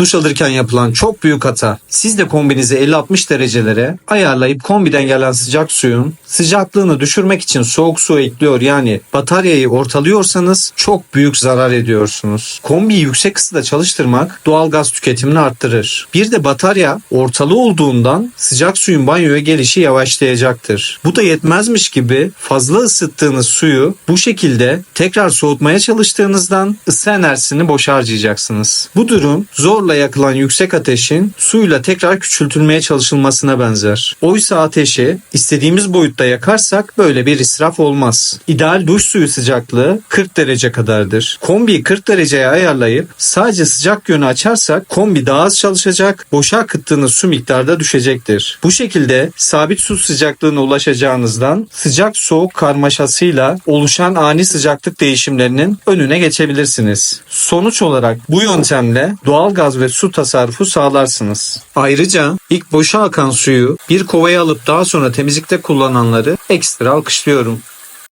duş alırken yapılan çok büyük hata. Siz de kombinizi 50-60 derecelere ayarlayıp kombiden gelen sıcak suyun sıcaklığını düşürmek için soğuk su ekliyor yani bataryayı ortalıyorsanız çok büyük zarar ediyorsunuz. Kombiyi yüksek ısıda çalıştırmak doğalgaz tüketimini arttırır. Bir de batarya ortalı olduğundan sıcak suyun banyoya gelişi yavaşlayacaktır. Bu da yetmezmiş gibi fazla ısıttığınız suyu bu şekilde tekrar soğutmaya çalıştığınızdan ısı enerjisini boş harcayacaksınız. Bu durum zorla yakılan yüksek ateşin suyla tekrar küçültülmeye çalışılmasına benzer. Oysa ateşi istediğimiz boyutta yakarsak böyle bir israf olmaz. İdeal duş suyu sıcaklığı 40 derece kadardır. Kombiyi 40 dereceye ayarlayıp sadece sıcak yönü açarsak kombi daha az çalışacak, boşa akıttığınız su miktarı da düşecektir. Bu şekilde sabit su sıcaklığına ulaşacağınızdan sıcak soğuk karmaşasıyla oluşan ani sıcaklık değişimlerinin önüne geçebilirsiniz. Sonuç olarak bu yöntemle doğal gaz ve su tasarrufu sağlarsınız. Ayrıca ilk boşa akan suyu bir kovaya alıp daha sonra temizlikte kullananları ekstra alkışlıyorum.